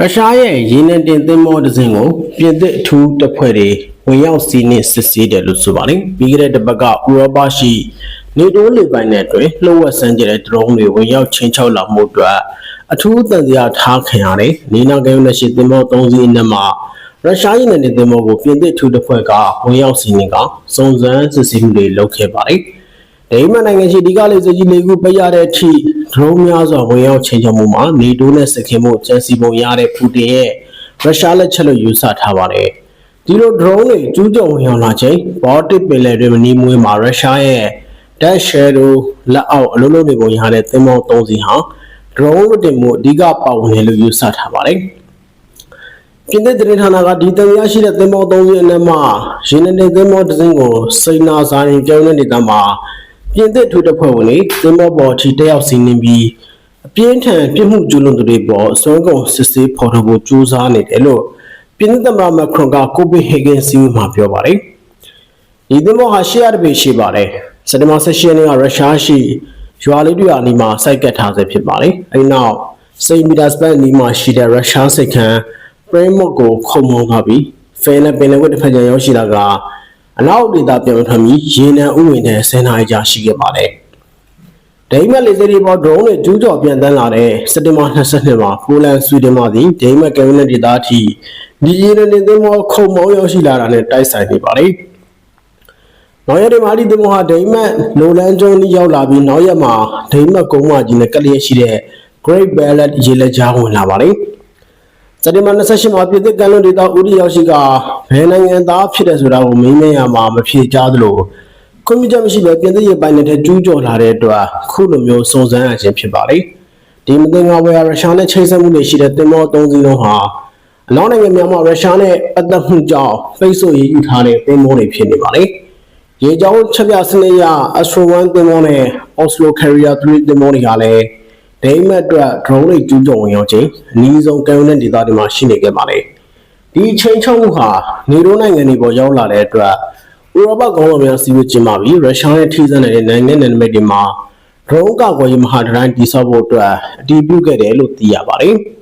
ရုရှားရဲ့ရေနံတင်သင်္ဘောတစ်စင်းကိုပြင်သစ်အထူးတပ်ဖွဲ့တွေဝင်ရောက်စီးနင်းစစ်ဆေးတယ်လို့ဆိုပါတယ်။ပြီးခဲ့တဲ့တစ်ပတ်ကဥရောပရှိနေတိုးလေပိုင်နယ်အတွင်းလှုပ်ဝက်ဆန်းကျတဲ့ဒရုန်းတွေဝင်ရောက်ချင်းချောက်လာမှုအတွက်အထူးတန်တရားထားခံရတယ်။နေနာကဲုံနဲ့ရှိသင်္ဘော၃စီးအနက်မှာရုရှားရေနံတင်သင်္ဘောကိုပြင်သစ်အထူးတပ်ဖွဲ့ကဝင်ရောက်စီးနင်းကစုံစမ်းစစ်ဆေးမှုတွေလုပ်ခဲ့ပါတယ်။ဒိန်းမတ်နိုင်ငံရှိဒီကလေးစကြီးလေးခုပိတ်ရတဲ့အထိ ဒရုန်းများစွာဝင်ရောက်ချိန်ချမှုမှာနေတိုးနဲ့စခင်မှုကြံစီပုံရတဲ့ပူတင်ရဲ့ရုရှားလက်ချက်လို့ယူဆထားပါတယ်။ဒီလိုဒရုန်းတွေကျူးကျော်ဝင်ရောက်လာချိန်ဘော်တစ်ပင်လယ်တွင်မနီးမွေးမှာရုရှားရဲ့ Dash Shadow လက်အောက်အလုံးလုံးတွေပုံရတဲ့သင်္ဘော၃စီးဟာဒရုန်းလွတ်တင်မှုအဓိကပါဝင်တယ်လို့ယူဆထားပါတယ်။ပြင်သစ်သတင်းဌာနကဒီတန်ရရှိတဲ့သင်္ဘော၃စီးအနက်မှရင်းနေတဲ့သင်္ဘောတစ်စင်းကိုစိန်နာစာရင်ပြောင်းတဲ့ဒေသမှာ ပြင်သစ်ထူးတပ်ဖွဲ့ဝင်တွေသင်္ဘောပေါ်ချီတက်ရောက်စီးနင်းပြီးအပြင်းထန်ပြစ်မှုကျူးလွန်သူတွေပေါ်အစွမ်းကုန်စစ်ဆေးဖော်ထုတ်ဖို့ကြိုးစားနေတယ်လို့ပြင်သစ်သမ္မတမက်ခရွန်ကကိုပင်ဟေဂင်စီးမှာပြောပါတယ်။ဒီသင်္ဘောဟာရှေ့ရတပေရှိပါတယ်စက်တင်ဘာ16ရက်နေ့ကရုရှားရှိရွာလေးတွေအနီးမှာစိုက်ကတ်ထားဆဲဖြစ်ပါတယ်အဲဒီနောက်စိန့်ပီတာစဘတ်နီးမှာရှိတဲ့ရုရှားစိတ်ခံပရင်းမော့ကိုခုံမောင်းသွားပြီးဖဲနဲ့ပင်လယ်ကွက်တစ်ဖက်ကျန်ရောက်ရှိလာက အနောက်ဒေသပြန်မထွက်မီရေနံဥဝင်တဲ့ဆယ်နာရီကြာရှိခဲ့ပါတယ်ဒိန်းမတ်လေဆိပ်တွေပေါ်ဒရုန်းတွေကျူးကျော်ပြန်တန်းလာတဲ့စက်တင်ဘာ22မှာပိုလန်ဆွီဒင်မှသည်ဒိန်းမတ်ကယ်ဗနက်ဒေသအထိဒီရေနံတင်သင်္ဘောခုံမောင်းရောက်ရှိလာတာနဲ့တိုက်ဆိုင်နေပါတယ်နောက်ရက်တွေမှာဒီသင်္ဘောဟာဒိန်းမတ်လိုလန်ကျွန်းနီးရောက်လာပြီးနောက်ရက်မှာဒိန်းမတ်ကုန်းမကြီးနဲ့ကပ်လျက်ရှိတဲ့ Great Ballad ရေလက်ကြားဝင်လာပါတယ်။ စက်တင်ဘာ28မှာပြည်သစ်ကမ်းလွန်ဒေသဦးရီရောက်ရှိကဘယ်နိုင်ငံသားဖြစ်တယ်ဆိုတာကိုမေးမြန်းရမှာမဖြေကြားသလိုခွင့်ပြုချက်မရှိဘဲပြည်သစ်ရဲ့ပိုင်နယ်ထဲကျူးကျော်လာတဲ့အတွက်ခုလိုမျိုးစုံစမ်းရခြင်းဖြစ်ပါလေ။ဒီမတင်ငါဝယ်ရုရှားနဲ့ချိတ်ဆက်မှုတွေရှိတဲ့သင်္ဘော၃စီးလုံးဟာအနောက်နိုင်ငံများမှာရုရှားနဲ့ပတ်သက်မှုကြောင့်ပိတ်ဆို့ရေးယူထားတဲ့သင်္ဘောတွေဖြစ်နေပါလေ။ရေကြောင်းချက်ပြစနစ်ရ Astro 1သင်္ဘောနဲ့ Oslo Carrier 3သင်္ဘောတွေကလည်း ဒိန်းမတ်အတွက် drone တွေကျူးကျော်ဝင်ရောက်ခြင်းအနည်းဆုံးကံတဲ့ဒေသတွေမှာရှိနေခဲ့ပါတယ်။ဒီချိန်ချုံမှုဟာနေတိုးနိုင်ငံတွေပေါ်ရောက်လာတဲ့အတွက်ဥရောပကောင်းဆောင်များစီးပွားကျင်းပပြီးရုရှားနဲ့ထိစပ်နေတဲ့နိုင်ငံနယ်နိမိတ်တွေမှာ drone ကာကွယ်ရေးမဟာဒတိုင်းတိစောက်ဖို့အတွက်အတည်ပြုခဲ့တယ်လို့သိရပါတယ်။